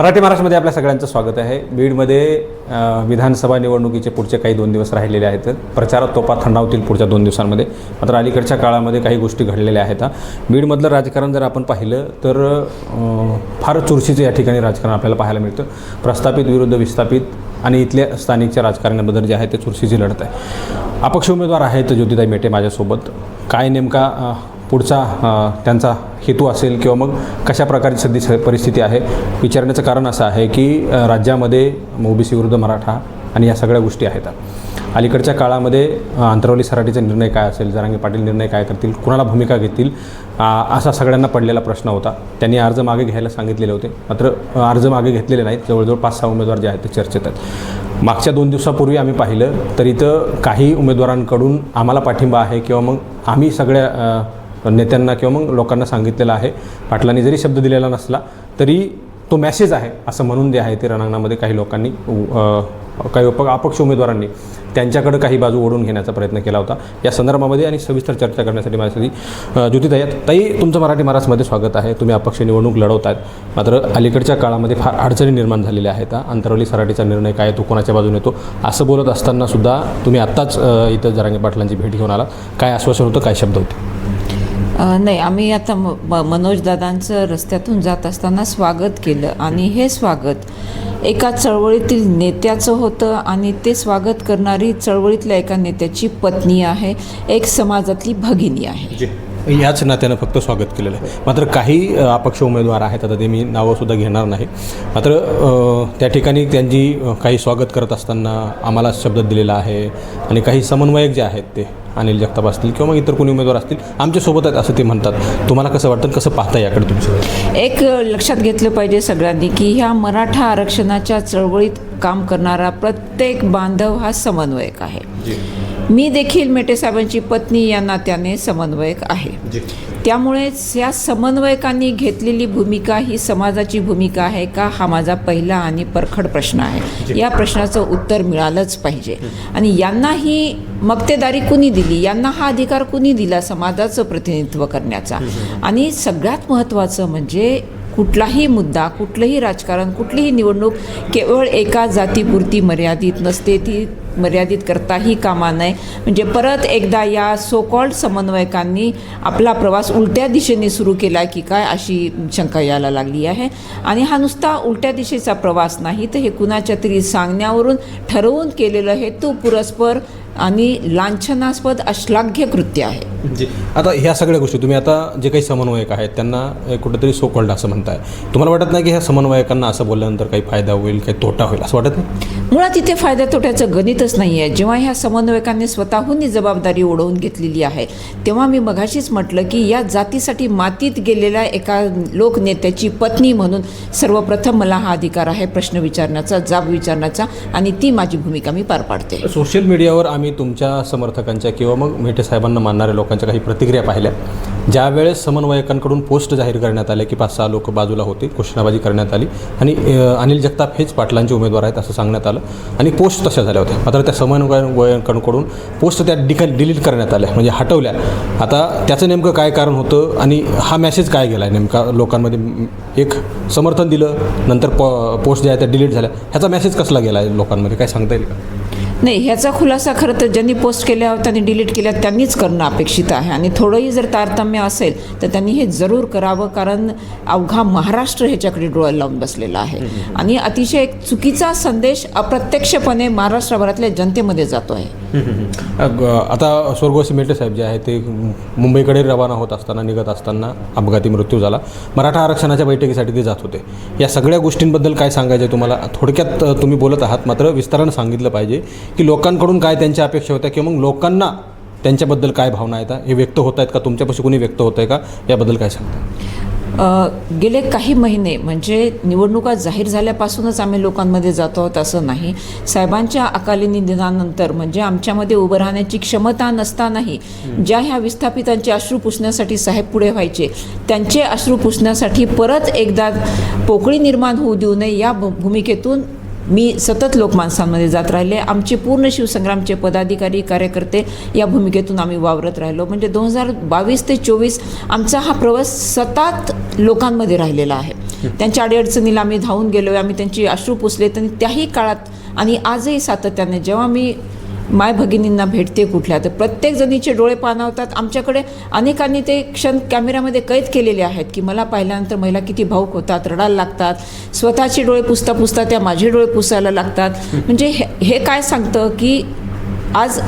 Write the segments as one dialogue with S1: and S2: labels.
S1: मराठी महाराष्ट्रामध्ये आपल्या सगळ्यांचं स्वागत आहे. बीडमध्ये विधानसभा निवडणुकीचे पुढचे काही दोन दिवस राहिलेले आहेत. प्रचारात तोपा थंडावतील पुढच्या दोन दिवसांमध्ये. मात्र अलीकडच्या काळामध्ये काही गोष्टी घडलेल्या आहेत बीडमधलं राजकारण जर आपण पाहिलं तर फार चुरशीचं या ठिकाणी राजकारण आपल्याला पाहायला मिळतं. प्रस्थापित विरुद्ध विस्थापित आणि इथल्या स्थानिकच्या राजकारणाबद्दल जे आहे ते चुरशीची लढत आहे. अपक्ष उमेदवार आहेत ज्योतिताई मेटे माझ्यासोबत. काय नेमका पुढचा त्यांचा हेतू असेल किंवा मग कशा प्रकारची सध्या स- परिस्थिती आहे विचारण्याचं कारण असं आहे की राज्यामध्ये ओबीसी विरुद्ध मराठा आणि या सगळ्या गोष्टी आहेत. अलीकडच्या काळामध्ये अ, अंतरवली सराटीचा निर्णय काय असेल जरांगे पाटील निर्णय काय करतील कुणाला भूमिका घेतील असा सगळ्यांना पडलेला प्रश्न होता. त्यांनी अर्ज मागे घ्यायला सांगितलेले होते. मात्र अर्ज मागे घेतलेले नाहीत. जवळजवळ पाच सहा उमेदवार जे आहेत ते चर्चेत आहेत. मागच्या दोन दिवसापूर्वी आम्ही पाहिलं तर इथं काही उमेदवारांकडून आम्हाला पाठिंबा आहे किंवा मग आम्ही सगळ्या नेत्यांना किंवा मग लोकांना सांगितलेलं आहे. पाटलांनी जरी शब्द दिलेला नसला तरी तो मॅसेज आहे असं म्हणून जे आहे ते रणांगणामध्ये काही लोकांनी काही उप अपक्ष उमेदवारांनी त्यांच्याकडे काही बाजू ओढून घेण्याचा प्रयत्न केला होता. या संदर्भामध्ये आणि सविस्तर चर्चा करण्यासाठी माझ्यासाठी ज्योती दयात ताई तुमचं मराठी महाराष्ट्रामध्ये स्वागत आहे. तुम्ही अपक्ष निवडणूक लढवत आहेत मात्र अलीकडच्या काळामध्ये फार अडचणी निर्माण झालेल्या आहेत. अंतरवली सराटीचा निर्णय काय तो कोणाच्या बाजूने येतो? असं बोलत असताना सुद्धा तुम्ही आत्ताच इथं जरांगे पाटलांची भेट घेऊन आला काय आश्वासन होतं? काय शब्द होते?
S2: नाही आम्ही आता म म- मनोजदादांचं रस्त्यातून जात असताना स्वागत केलं आणि हे स्वागत एका चळवळीतील नेत्याचं होतं आणि ते स्वागत करणारी चळवळीतल्या एका नेत्याची पत्नी आहे एक समाजातली भगिनी आहे.
S1: याच नात्यानं फक्त स्वागत केलेलं आहे. मात्र काही अपक्ष उमेदवार आहेत आता ते मी नावंसुद्धा घेणार नाही. मात्र त्या ठिकाणी त्यांची काही स्वागत करत असताना आम्हाला शब्द दिलेला आहे आणि काही समन्वयक जे आहेत ते अनिल जगताप असतील किंवा मग इतर कोणी उमेदवार असतील आमच्यासोबत आहेत असं ते म्हणतात. तुम्हाला कसं वाटतं कसं पाहता याकडे तुमचं
S2: एक लक्षात घेतलं पाहिजे सगळ्यांनी की ह्या मराठा आरक्षणाच्या चळवळीत काम करणारा प्रत्येक बांधव हा समन्वयक आहे. मी देखील मेटे साहेबांची पत्नी या नात्याने समन्वयक आहे. त्यामुळे या समन्वयकांनी घेतलेली भूमिका ही समाजाची भूमिका आहे का? हा माझा पहिला आणि परखड प्रश्न आहे. या प्रश्नाचं उत्तर मिळालंच पाहिजे. आणि यांना ही मक्तेदारी कुणी दिली? यांना हा अधिकार कुणी दिला समाजाचं प्रतिनिधित्व करण्याचा? आणि सगळ्यात महत्त्वाचं म्हणजे कुठलाही मुद्दा कुठलंही राजकारण कुठलीही निवडणूक केवळ एका जातीपुरती मर्यादित नसते. ती मर्यादित करताही कामा नये. म्हणजे परत एकदा या सो कॉल्ड समन्वयकांनी आपला प्रवास उलट्या दिशेने सुरू केला की काय अशी शंका यायला लागली आहे. आणि हा नुसता उलट्या दिशेचा प्रवास नाही तर हे कुणाच्या तरी सांगण्यावरून ठरवून केलेलं हेतू पुरस्पर आणि लांछनास्पद अश्लाघ्य कृत्य आहे.
S1: जी आता ह्या सगळ्या गोष्टी तुम्ही आता जे काही समन्वयक आहेत त्यांना कुठेतरी सो कॉल्ड असं म्हणताय. तुम्हाला वाटत नाही की ह्या समन्वयकांना असं बोलल्यानंतर काही फायदा होईल काही तोटा होईल असं वाटत नाही?
S2: मुळात इथे फायदा तोट्याचं गणितच नाही आहे जेव्हा ह्या समन्वयकांनी स्वतःहून ही जबाबदारी ओढवून घेतलेली आहे तेव्हा मी मघाशीच म्हटलं की या जातीसाठी मातीत गेलेल्या एका लोकनेत्याची पत्नी म्हणून सर्वप्रथम मला हा अधिकार आहे प्रश्न विचारण्याचा जाब विचारण्याचा आणि ती माझी भूमिका मी पार पाडते.
S1: सोशल मीडियावर आम्ही मी तुमच्या समर्थकांच्या किंवा मग मेटे साहेबांना मानणाऱ्या लोकांच्या काही प्रतिक्रिया पाहिल्या. ज्यावेळेस समन्वयकांकडून पोस्ट जाहीर करण्यात आल्या की पाच सहा लोक बाजूला होते घोषणाबाजी करण्यात आली आणि अनिल जगताप हेच पाटलांचे उमेदवार आहेत असं सांगण्यात आलं आणि पोस्ट तशा झाल्या होत्या. मात्र त्या समन्वयकांकडून पोस्ट त्या डिक डिलीट करण्यात आल्या म्हणजे हटवल्या. आता त्याचं नेमकं काय कारण होतं आणि हा मेसेज काय गेला आहे नेमका लोकांमध्ये? एक समर्थन दिलं नंतर पो पोस्ट ज्या आहेत त्या डिलीट झाल्या. ह्याचा मेसेज कसला गेला आहे लोकांमध्ये? काय सांगता येईल का?
S2: नाही ह्याचा खुलासा खरं तर ज्यांनी पोस्ट केल्या होत्या आणि डिलीट केल्या त्यांनीच करणं अपेक्षित आहे. आणि थोडंही जर तारतम्य असेल तर त्यांनी हे जरूर करावं कारण अवघा महाराष्ट्र ह्याच्याकडे डोळा लावून बसलेला आहे. आणि अतिशय एक चुकीचा संदेश अप्रत्यक्षपणे महाराष्ट्रभरातल्या जनतेमध्ये जातो आहे.
S1: आता स्वर्गवासी मेटे साहेब जे आहे ते मुंबईकडे रवाना होत असताना निघत असताना अपघाती मृत्यू झाला. मराठा आरक्षणाच्या बैठकीसाठी ते जात होते. या सगळ्या गोष्टींबद्दल काय सांगायचं आहे तुम्हाला? थोडक्यात तुम्ही बोलत आहात मात्र विस्तारानं सांगितलं पाहिजे की लोकांकडून काय त्यांच्या अपेक्षा होत्या किंवा मग लोकांना त्यांच्याबद्दल काय भावना आहेत हे व्यक्त होत आहेत का? तुमच्यापाशी कोणी व्यक्त होत आहे का? याबद्दल काय सांगता?
S2: गेले काही महिने म्हणजे निवडणुका जाहीर झाल्यापासूनच आम्ही लोकांमध्ये जातो आहोत असं नाही. साहेबांच्या अकाली निधनानंतर म्हणजे आमच्यामध्ये उभं राहण्याची क्षमता नसतानाही ज्या ह्या विस्थापितांचे अश्रू पुसण्यासाठी साहेब पुढे व्हायचे त्यांचे अश्रू पुसण्यासाठी परत एकदा पोकळी निर्माण होऊ देऊ नये या भू- भूमिकेतून मी सतत लोकमानसांमध्ये जात राहिले. आमचे पूर्ण शिवसंग्रामचे पदाधिकारी कार्यकर्ते या भूमिकेतून आम्ही वावरत राहिलो. म्हणजे दोन हजार बावीस ते चोवीस आमचा हा प्रवास सतत लोकांमध्ये राहिलेला आहे. त्यांच्या अडीअडचणीला आम्ही धावून गेलो आम्ही त्यांची अश्रू पुसले आणि त्याही काळात आणि आजही सातत्याने जेव्हा मी माय भगिनींना भेटते कुठल्या? तर प्रत्येक जणीचे डोळे पाणावतात. आमच्याकडे अनेकांनी ते क्षण कॅमेऱ्यामध्ये कैद केलेले आहेत की मला पाहिल्यानंतर महिला किती भाऊक होतात रडायला लागतात. स्वतःचे डोळे पुसता पुसता त्या माझे डोळे पुसायला लागतात. म्हणजे हे हे काय सांगतं की आज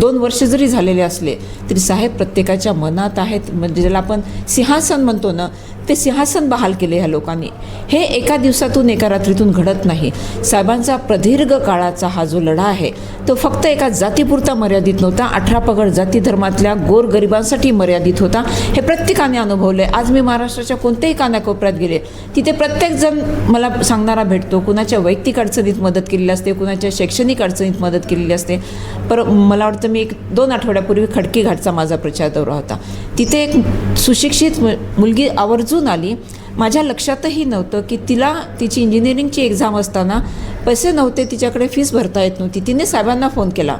S2: दोन वर्ष जरी झालेले असले तरी साहेब प्रत्येकाच्या मनात आहेत. म्हणजे ज्याला आपण सिंहासन म्हणतो ना ते सिंहासन बहाल केले ह्या लोकांनी. हे एका दिवसातून एका रात्रीतून घडत नाही. साहेबांचा प्रदीर्घ काळाचा हा जो लढा आहे तो फक्त एका जातीपुरता मर्यादित नव्हता अठरा पगड जाती धर्मातल्या गोरगरिबांसाठी मर्यादित होता. हे प्रत्येकाने अनुभवलं आज मी महाराष्ट्राच्या कोणत्याही कानाकोपऱ्यात गेले तिथे प्रत्येकजण मला सांगणारा भेटतो कुणाच्या वैयक्तिक अडचणीत मदत केलेली असते कुणाच्या शैक्षणिक अडचणीत मदत केलेली असते. पर मला वाटतं मी एक दोन आठवड्यापूर्वी खडकी घाटचा माझा प्रचार दौरा होता. तिथे एक सुशिक्षित मु- मुलगी आवर्जून आली. माझ्या लक्षातही नव्हतं की तिला तिची इंजिनिअरिंगची एक्झाम असताना पैसे नव्हते तिच्याकडे फीस भरता येत नव्हती. तिने साहेबांना फोन केला.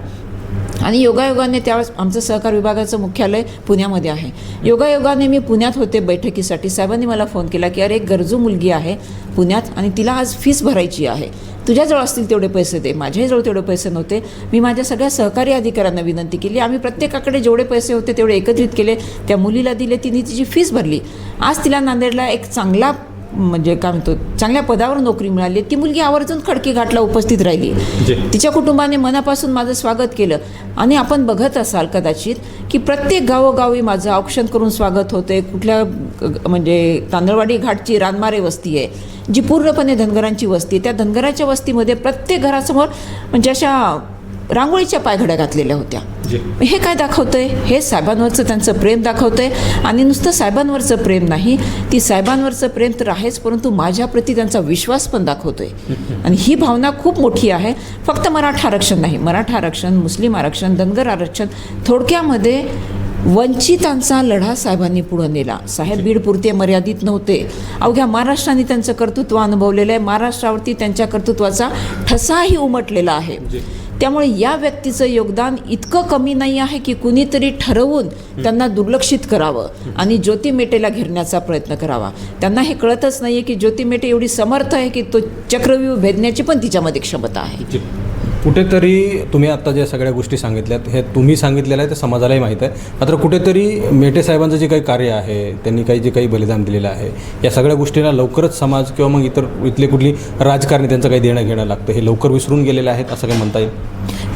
S2: आणि योगायोगाने त्यावेळेस आमचं सहकार विभागाचं मुख्यालय पुण्यामध्ये आहे. योगायोगाने मी पुण्यात होते बैठकीसाठी. साहेबांनी मला फोन केला की अरे एक गरजू मुलगी आहे पुण्यात आणि तिला आज फीस भरायची आहे. तुझ्याजवळ असतील तेवढे पैसे दे माझ्याजवळ तेवढे पैसे नव्हते. मी माझ्या सगळ्या सहकारी अधिकाऱ्यांना विनंती केली. आम्ही प्रत्येकाकडे जेवढे पैसे होते तेवढे एकत्रित केले. त्या मुलीला दिले तिने तिची फीस भरली. आज तिला नांदेडला एक चांगला म्हणजे काय म्हणतो चांगल्या पदावर नोकरी मिळाली ती मुलगी आवर्जून खडकी घाटला उपस्थित राहिली. तिच्या कुटुंबाने मनापासून माझं स्वागत केलं. आणि आपण बघत असाल कदाचित की प्रत्येक गावोगावी माझं औक्षण करून स्वागत होते कुठल्या म्हणजे तांदळवाडी घाटची रानमारे वस्ती आहे जी पूर्णपणे धनगरांची वस्ती त्या धनगराच्या वस्तीमध्ये प्रत्येक घरासमोर म्हणजे अशा रांगोळीच्या पायघड्या घातलेल्या होत्या. हे काय दाखवतंय? हे साहेबांवरचं त्यांचं प्रेम दाखवतंय आणि नुसतं साहेबांवरचं प्रेम नाही ती साहेबांवरचं प्रेम तर आहेच परंतु माझ्याप्रती त्यांचा विश्वास पण दाखवतोय. आणि ही भावना खूप मोठी आहे. फक्त मराठा आरक्षण नाही. मराठा आरक्षण मुस्लिम आरक्षण धनगर आरक्षण थोडक्यामध्ये वंचितांचा लढा साहेबांनी पुढं नेला. साहेब बीडपुरते मर्यादित नव्हते. अवघ्या महाराष्ट्राने त्यांचं कर्तृत्व अनुभवलेलं आहे. महाराष्ट्रावरती त्यांच्या कर्तृत्वाचा ठसाही उमटलेला आहे. त्यामुळे या व्यक्तीचं योगदान इतकं कमी नाही आहे की कुणीतरी ठरवून त्यांना दुर्लक्षित करावं आणि ज्योती मेटेला घेरण्याचा प्रयत्न करावा. त्यांना हे कळतच नाही आहे की ज्योती मेटे एवढी समर्थ आहे की तो चक्रव्यूह भेदण्याची पण तिच्यामध्ये क्षमता आहे.
S1: कुठेतरी तुम्ही आत्ता ज्या सगळ्या गोष्टी सांगितल्यात हे तुम्ही सांगितलेलं आहे ते समाजालाही माहीत आहे. मात्र कुठेतरी मेटे साहेबांचं जे काही कार्य आहे त्यांनी काही जे काही बलिदान दिलेलं आहे या सगळ्या गोष्टींना लवकरच समाज किंवा मग इतर इथली कुठली राजकारणी त्यांचं काही देणं घेणं लागतं हे लवकर विसरून गेलेलं आहेत असं काही म्हणता येईल?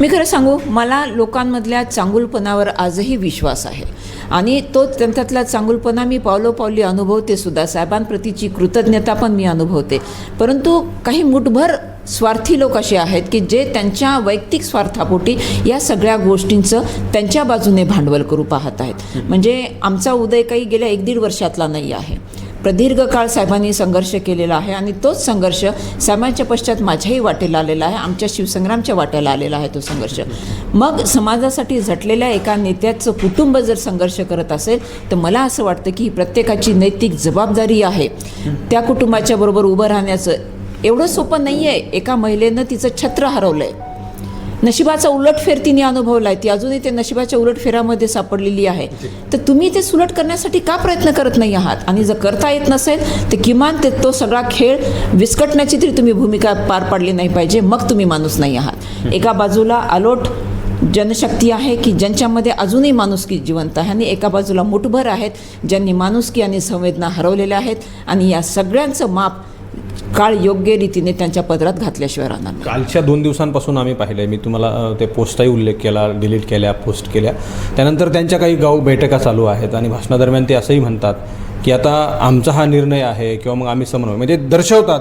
S2: मी खरं सांगू मला लोकांमधल्या चांगुलपणावर आजही विश्वास आहे. आणि तो त्यांच्यातला चांगुलपणा मी पावलोपावली अनुभवते सुद्धा. साहेबांप्रतीची कृतज्ञता पण मी अनुभवते. परंतु काही मुठभर स्वार्थी लोक असे आहेत की जे त्यांच्या वैयक्तिक स्वार्थापोटी या सगळ्या गोष्टींचं त्यांच्या बाजूने भांडवल करू पाहत आहेत. म्हणजे आमचा उदय काही गेल्या एक दीड वर्षातला नाही आहे. प्रदीर्घ काळ साहेबांनी संघर्ष केलेला आहे आणि तोच संघर्ष साहेबांच्या पश्चात माझ्याही वाटेला आलेला आहे. आमच्या शिवसंग्रामच्या वाट्याला आलेला आहे तो संघर्ष. मग समाजासाठी झटलेल्या एका नेत्याचं कुटुंब जर संघर्ष करत असेल तर मला असं वाटतं की ही प्रत्येकाची नैतिक जबाबदारी आहे. त्या कुटुंबाच्या बरोबर उभं राहण्याचं एवढं सोपं नाही आहे एका महिलेनं तिचं छत्र हरवलं आहे नशिबाचा उलटफेर तिने अनुभवला आहे ती अजूनही ते नशिबाच्या उलटफेरामध्ये सापडलेली आहे. तर तुम्ही ते सुलट करण्यासाठी का प्रयत्न करत नाही आहात? आणि जर करता येत नसेल तर किमान ते तो सगळा खेळ विस्कटण्याची तरी तुम्ही भूमिका पार पाडली नाही पाहिजे. मग तुम्ही माणूस नाही आहात. एका बाजूला आलोट जनशक्ती आहे की ज्यांच्यामध्ये अजूनही माणुसकी जिवंत आहे आणि एका बाजूला मुठभर आहेत ज्यांनी माणुसकी आणि संवेदना हरवलेल्या आहेत. आणि या सगळ्यांचं माप काळ योग्य रीतीने त्यांच्या पदरात घातल्याशिवाय राहणार नाही.
S1: कालच्या दोन दिवसांपासून आम्ही पाहिलं मी तुम्हाला ते पोस्टचाही उल्लेख केला डिलीट केल्या पोस्ट केल्या. त्यानंतर त्यांच्या काही गाव बैठका चालू आहेत आणि भाषणादरम्यान ते असंही म्हणतात की आता आमचा हा निर्णय आहे किंवा मग आम्ही समन्वय. म्हणजे दर्शवतात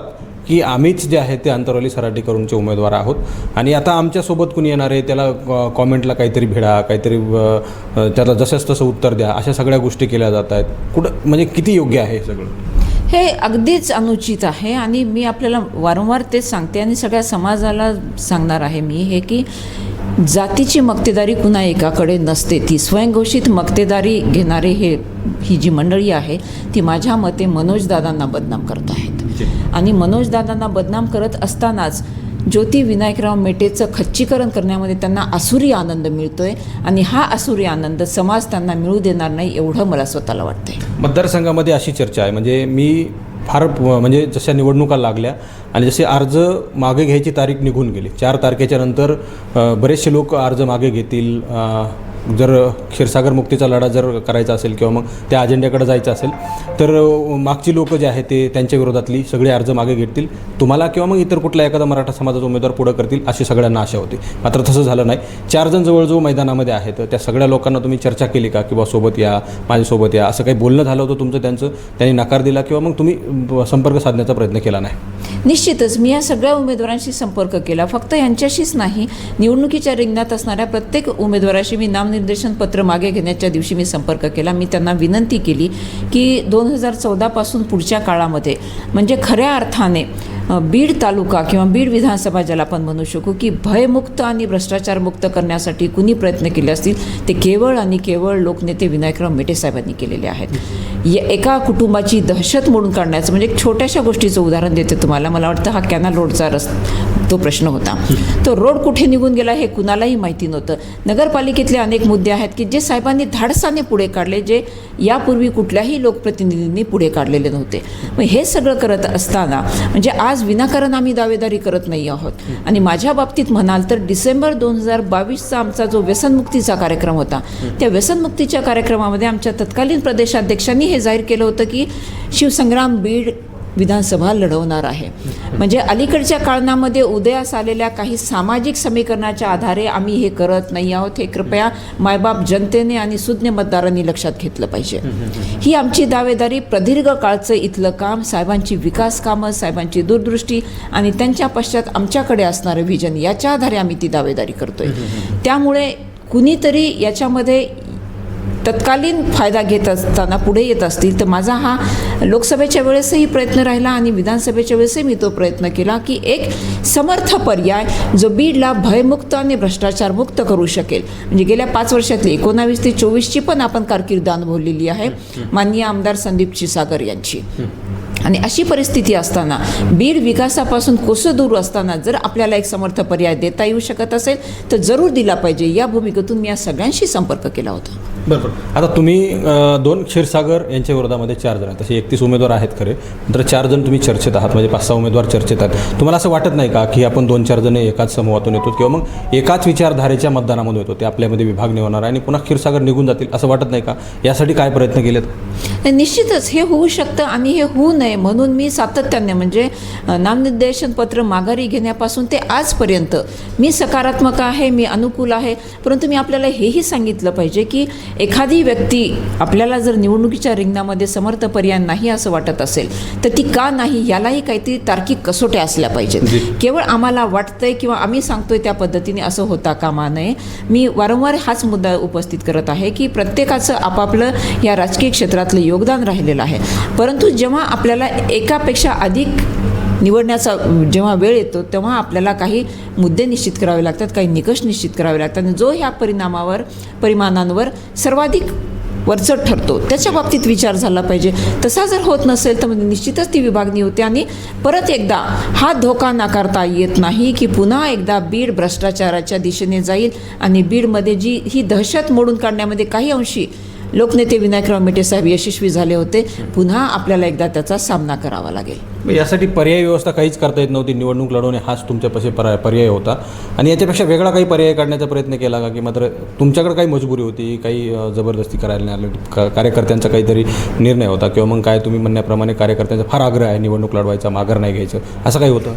S1: की आम्हीच जे आहे ते अंतरवली सराटी करूनचे उमेदवार आहोत. आणि आता आमच्यासोबत कुणी येणार आहे त्याला कॉमेंटला काहीतरी भिडा काहीतरी त्याला जसंच तसं उत्तर द्या अशा सगळ्या गोष्टी केल्या जात आहेत. कुठं म्हणजे किती योग्य आहे हे सगळं?
S2: हे अगदीच अनुचित आहे आणि मी आपल्याला वारंवार तेच सांगते आणि सगळ्या समाजाला सांगणार आहे मी हे की जातीची मक्तेदारी कुणा एकाकडे नसते. ती स्वयंघोषित मक्तेदारी घेणारे हे ही जी मंडळी आहे ती माझ्या मते मनोजदादांना बदनाम करत आहेत. आणि मनोजदादांना बदनाम करत असतानाच ज्योती विनायकराव मेटेचं खच्चीकरण करण्यामध्ये त्यांना असुरी आनंद मिळतो आहे आणि हा असुरी आनंद समाज त्यांना मिळू देणार नाही एवढं मला स्वतःला वाटतंय.
S1: मतदारसंघामध्ये अशी चर्चा आहे. म्हणजे मी फार म्हणजे जशा निवडणुका लागल्या आणि जसे अर्ज मागे घ्यायची तारीख निघून गेली चार तारखेच्या नंतर बरेचसे लोक अर्ज मागे घेतील जर क्षीरसागर मुक्तीचा लढा जर करायचा असेल किंवा मग त्या अजेंड्याकडे जायचं असेल तर मागची लोक जे आहेत ते त्यांच्या विरोधातली सगळे अर्ज मागे घेतील. तुम्हाला किंवा मग इतर कुठला एखादा मराठा समाजाचा उमेदवार पुढं करतील अशी सगळ्यांना आशा होती. मात्र तसं झालं नाही. चार जण जवळजवळ मैदानामध्ये आहेत त्या सगळ्या लोकांना तुम्ही चर्चा केली का? किंवा सोबत या माझ्यासोबत या असं काही बोलणं झालं होतं तुमचं त्यांचं? त्यांनी नकार दिला किंवा मग तुम्ही संपर्क साधण्याचा प्रयत्न केला नाही?
S2: निश्चितच. मी या सगळ्या उमेदवारांशी संपर्क केला. फक्त यांच्याशीच नाही. निवडणुकीच्या रिंगणात असणाऱ्या प्रत्येक उमेदवाराशी मी नाम नामनिर्देशन पत्र मागे घेण्याच्या दिवशी मी संपर्क केला. मी त्यांना विनंती केली की दोन हजार चौदापासून पुढच्या काळामध्ये म्हणजे खऱ्या अर्थाने बीड तालुका किंवा बीड विधानसभा ज्याला आपण म्हणू शकू की भयमुक्त आणि भ्रष्टाचारमुक्त करण्यासाठी कुणी प्रयत्न केले असतील ते केवळ आणि केवळ लोकनेते विनायकराव मेटे साहेबांनी केलेले आहेत. या एका कुटुंबाची दहशत मोडून काढण्याचं म्हणजे एक छोट्याशा गोष्टीचं उदाहरण देते तुम्हाला. मला वाटतं हा कॅनल रोडचा रस तो प्रश्न होता. तो रोड कुठे निघून गेला हे कुणालाही माहिती नव्हतं. नगरपालिकेतले अनेक मुद्दे आहेत की जे साहेबांनी धाडसाने पुढे काढले जे यापूर्वी कुठल्याही लोकप्रतिनिधींनी पुढे काढलेले नव्हते. मग हे सगळं करत असताना म्हणजे आज आज विनाकारण आम्ही दावेदारी करत नाही आहोत. आणि माझ्या बाबतीत म्हणाल तर डिसेंबर दोन हजार बावीसचा आमचा जो व्यसनमुक्तीचा कार्यक्रम होता त्या व्यसनमुक्तीच्या कार्यक्रमामध्ये आमच्या तत्कालीन प्रदेशाध्यक्षांनी हे जाहीर केलं होतं की शिवसंग्राम बीड विधानसभा लढवणार आहे. म्हणजे अलीकडच्या काळामध्ये उदयास आलेल्या काही सामाजिक समीकरणाच्या आधारे आम्ही हे करत नाही आहोत. हे कृपया मायबाप जनतेने आणि सुज्ञ मतदारांनी लक्षात घेतलं पाहिजे. ही आमची दावेदारी प्रदीर्घ काळचं इथलं काम साहेबांची विकास कामं साहेबांची दूरदृष्टी आणि त्यांच्या पश्चात आमच्याकडे असणारं व्हिजन याच्या आधारे आम्ही ती दावेदारी करतोय. त्यामुळे कुणीतरी याच्यामध्ये तत्कालीन फायदा घेत असताना पुढे येत असतील तर माझा हा लोकसभेच्या वेळेसही प्रयत्न राहिला आणि विधानसभेच्या वेळेसही मी तो प्रयत्न केला की एक समर्थ पर्याय जो बीडला भयमुक्त आणि भ्रष्टाचारमुक्त करू शकेल. म्हणजे गेल्या पाच वर्षातली एकोणावीस ते चोवीसची पण आपण कारकीर्द अनुभवलेली आहे माननीय आमदार संदीप क्षीसागर यांची. आणि अशी परिस्थिती असताना बीड विकासापासून कोसं दूर असताना जर आपल्याला एक समर्थ पर्याय देता येऊ शकत असेल तर जरूर दिला पाहिजे. या भूमिकेतून मी या सगळ्यांशी संपर्क केला होता.
S1: बरोबर आता तुम्ही दोन क्षीरसागर यांच्या विरोधामध्ये चार जण आहेत. तसे एकतीस उमेदवार आहेत खरे. तर चार जण तुम्ही चर्चेत आहात म्हणजे पाच सहा उमेदवार चर्चेत आहेत. तुम्हाला असं वाटत नाही का की आपण दोन चार जण एकाच समूहातून येतो किंवा मग एकाच विचारधारेच्या मतदानामधून येतो ते आपल्यामध्ये विभागणी होणार आहे आणि पुन्हा क्षीरसागर निघून जातील असं वाटत नाही का? यासाठी काय प्रयत्न केलेत?
S2: निश्चितच हे होऊ शकतं आणि हे होऊ नये म्हणून मी सातत्याने म्हणजे नामनिर्देशन पत्र माघारी घेण्यापासून ते आजपर्यंत मी सकारात्मक आहे मी अनुकूल आहे. परंतु मी आपल्याला हेही सांगितलं पाहिजे की एखादी व्यक्ती आपल्याला जर निवडणुकीच्या रिंगणामध्ये समर्थ पर्याय नाही असं वाटत असेल तर ती का नाही यालाही काहीतरी तार्किक कसोट्या असल्या पाहिजेत. केवळ आम्हाला वाटतंय किंवा आम्ही सांगतोय त्या पद्धतीने असं होता कामा नये. मी वारंवार हाच मुद्दा उपस्थित करत आहे की प्रत्येकाचं आपापलं या राजकीय त्यातलं योगदान राहिलेलं आहे. परंतु जेव्हा आपल्याला एकापेक्षा अधिक निवडण्याचा जेव्हा वेळ येतो तेव्हा आपल्याला काही मुद्दे निश्चित करावे लागतात काही निकष निश्चित करावे लागतात. आणि जो ह्या परिणामावर परिमाणांवर सर्वाधिक वरचढ ठरतो. त्याच्या बाबतीत विचार झाला पाहिजे. तसा जर होत नसेल तर मग निश्चितच ती विभागणी होते आणि परत एकदा हा धोका नाकारता येत नाही की पुन्हा एकदा बीड भ्रष्टाचाराच्या दिशेने जाईल आणि बीडमध्ये जी ही दहशत मोडून काढण्यामध्ये काही अंशी लोकनेते विनायकराव मेटे साहेब यशस्वी झाले होते. पुन्हा आपल्याला एकदा त्याचा सामना करावा लागेल.
S1: यासाठी पर्यायी व्यवस्था काहीच करता येत नव्हती. निवडणूक लढवणे हाच तुमच्यापाशी पर्याय पर्याय होता. आणि याच्यापेक्षा वेगळा काही पर्याय काढण्याचा प्रयत्न केला का? की मात्र तुमच्याकडे काही मजबुरी होती काही जबरदस्ती करायला नाही आलं कार्यकर्त्यांचा काहीतरी निर्णय होता किंवा मग काय तुम्ही म्हणण्याप्रमाणे कार्यकर्त्यांचा फार आग्रह आहे निवडणूक लढवायचा माघार नाही घ्यायचं. असं काही होतं?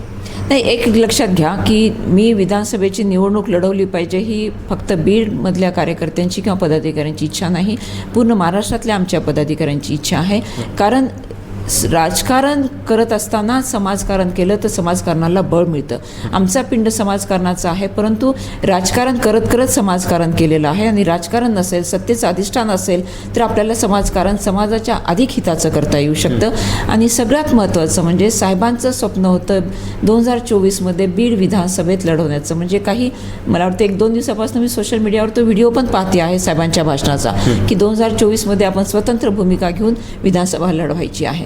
S2: नाही एक लक्षात घ्या की मी विधानसभेची निवडणूक लढवली पाहिजे ही फक्त बीडमधल्या कार्यकर्त्यांची किंवा पदाधिकाऱ्यांची इच्छा नाही. पूर्ण महाराष्ट्रातल्या आमच्या पदाधिकाऱ्यांची इच्छा आहे. कारण राजकारण करत असताना समाजकारण केलं तर समाजकारणाला बळ मिळतं. आमचा पिंड समाजकारणाचा आहे परंतु राजकारण करत करत समाजकारण केलेलं आहे. आणि राजकारण नसेल सत्तेचं अधिष्ठान असेल तर आपल्याला समाजकारण समाजाच्या अधिक हिताचं करता येऊ शकतं. आणि सगळ्यात महत्त्वाचं म्हणजे साहेबांचं स्वप्न होतं दोन हजार चोवीसमध्ये बीड विधानसभेत लढवण्याचं. म्हणजे काही मला वाटतं एक दोन दिवसापासून मी सोशल मीडियावर तो व्हिडिओ पण पाहते आहे साहेबांच्या भाषणाचा की दोन हजार चोवीसमध्ये आपण स्वतंत्र भूमिका घेऊन विधानसभा लढवायची आहे.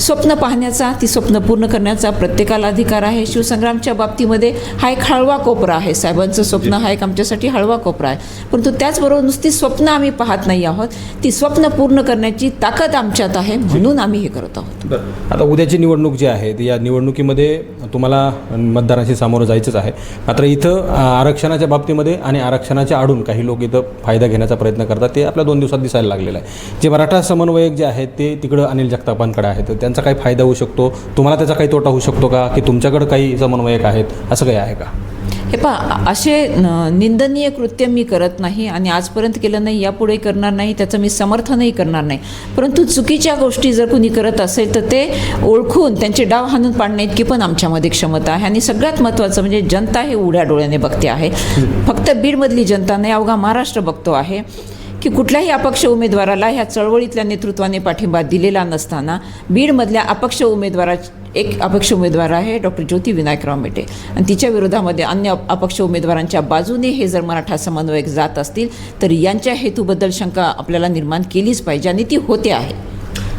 S2: स्वप्न पाहण्याचा ती स्वप्न पूर्ण करण्याचा प्रत्येकाला अधिकार आहे. शिवसंग्रामच्या बाबतीमध्ये हा एक हळवा कोपरा आहे साहेबांचं स्वप्न हा एक आमच्यासाठी हळवा कोपरा आहे. परंतु त्याचबरोबर नुसती स्वप्न आम्ही पाहत नाही आहोत ती स्वप्न पूर्ण करण्याची ताकद आमच्यात आहे म्हणून आम्ही हे करत आहोत.
S1: आता उद्याची निवडणूक जी आहे या निवडणुकीमध्ये तुम्हाला मतदारांशी सामोरं जायचंच आहे. मात्र इथं आरक्षणाच्या बाबतीमध्ये आणि आरक्षणाच्या आडून काही लोक इथं फायदा घेण्याचा प्रयत्न करतात. ते आपल्या दोन दिवसात दिसायला लागलेलं आहे. जे मराठा समन्वयक जे आहेत ते तिकडं अनिल जगतापांकडे आहेत. त्या त्यांचा काही फायदा होऊ शकतो? तुम्हाला त्याचा काही तोटा होऊ शकतो का? की तुमच्याकडं काही समन्वयक आहेत? असं काही आहे का?
S2: हे पहा असे निंदनीय कृत्य मी करत नाही आणि आजपर्यंत केलं नाही यापुढे करणार नाही त्याचं मी समर्थनही करणार नाही. परंतु चुकीच्या गोष्टी जर कुणी करत असेल तर ते ओळखून त्यांचे डाव हाणून पाडणे इतकी पण आमच्यामध्ये क्षमता आहे. आणि सगळ्यात महत्त्वाचं म्हणजे जनता हे उड्या डोळ्याने बघते आहे. फक्त बीडमधली जनता नाही अवघा महाराष्ट्र बघतो आहे. की कुठल्याही अपक्ष उमेदवाराला ह्या चळवळीतल्या नेतृत्वाने पाठिंबा दिलेला नसताना बीडमधल्या अपक्ष उमेदवारा एक अपक्ष उमेदवार आहे डॉक्टर ज्योती विनायकराव मेटे. आणि तिच्या विरोधामध्ये अन्य अपक्ष उमेदवारांच्या बाजूने हे जर मराठा समन्वयक जात असतील तर यांच्या हेतूबद्दल शंका आपल्याला निर्माण केलीच पाहिजे आणि ती होते आहे.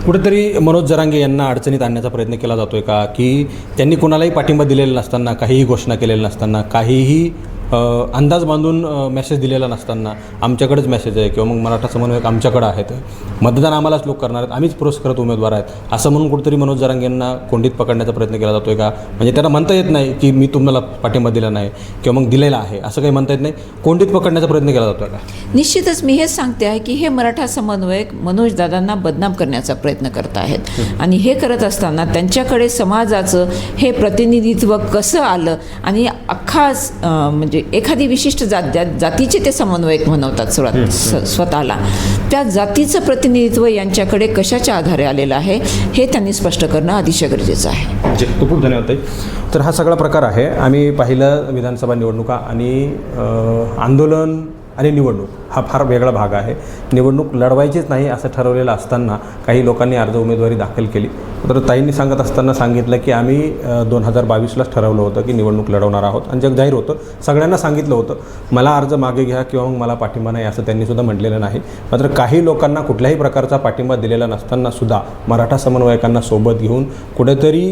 S1: कुठेतरी मनोज जरांगे यांना अडचणीत आणण्याचा प्रयत्न केला जातोय का? की त्यांनी कोणालाही पाठिंबा दिलेला नसताना काहीही घोषणा केलेली नसताना काहीही अंदाज बांधून मेसेज दिलेला नसताना आमच्याकडेच मेसेज आहे किंवा मग मराठा समन्वयक आमच्याकडे आहेत. मतदान आम्हालाच लोक करणार आहेत. आम्हीच पुरस्कृत उमेदवार आहेत. असं म्हणून कुठेतरी मनोज जरांग यांना कोंडीत पकडण्याचा प्रयत्न केला जातोय का? म्हणजे त्यांना म्हणता येत नाही की मी तुम्हाला पाठिंबा दिला नाही किंवा मग दिलेला आहे. असं काही म्हणता येत नाही. कोंडीत पकडण्याचा प्रयत्न केला जातोय का?
S2: निश्चितच मी हेच सांगते आहे की हे मराठा समन्वयक मनोज दादांना बदनाम करण्याचा प्रयत्न करत आहेत. आणि हे करत असताना त्यांच्याकडे समाजाचं हे प्रतिनिधित्व कसं आलं? आणि अख्खा म्हणजे म्हणजे एखादी विशिष्ट जात ज्या जातीचे ते समन्वयक म्हणवतात स्वतः स- स्वतःला. त्या जातीचं प्रतिनिधित्व यांच्याकडे कशाच्या आधारे आलेलं आहे हे त्यांनी स्पष्ट करणं अतिशय गरजेचं आहे.
S1: जे खूप खूप धन्यवाद तर हा सगळा प्रकार आहे. आम्ही पाहिलं विधानसभा निवडणुका आणि आंदोलन आणि निवडणूक. हा फार वेगळा भाग आहे. निवडणूक लढवायचीच नाही असं ठरवलेलं असताना काही लोकांनी अर्ज उमेदवारी दाखल केली. तर ताईंनी सांगत असताना सांगितलं की आम्ही दोन हजार बावीसलाच ठरवलं होतं की निवडणूक लढवणार आहोत. आणि जग जाहीर होतं. सगळ्यांना सांगितलं होतं मला अर्ज मागे घ्या किंवा मग मला पाठिंबा नाही असं त्यांनी सुद्धा म्हटलेलं नाही. मात्र काही लोकांना कुठल्याही प्रकारचा पाठिंबा दिलेला नसताना सुद्धा मराठा समन्वयकांना सोबत घेऊन कुठेतरी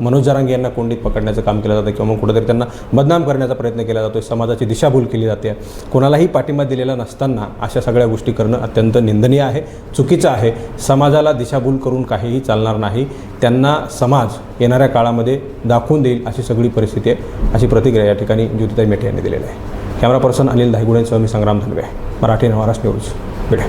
S1: मनोज जरांगे यांना कोंडीत पकडण्याचं काम केलं जातं किंवा मग कुठेतरी त्यांना बदनाम करण्याचा प्रयत्न केला जातो समाजाची दिशाभूल केली जाते. कोणालाही पाठिंबा दिलेला नसताना अशा सगळ्या गोष्टी करणं अत्यंत निंदनीय आहे चुकीचं आहे. समाजाला दिशाभूल करून काहीही चालणार नाही. त्यांना समाज येणाऱ्या काळामध्ये दाखवून देईल अशी सगळी परिस्थिती आहे अशी प्रतिक्रिया या ठिकाणी ज्योतिताई मेटे यांनी दिलेली आहे. कॅमेरा पर्सन अनिल धायगुडेंसह मी संग्राम धनवे. मराठी महाराष्ट्र न्यूज. बीड.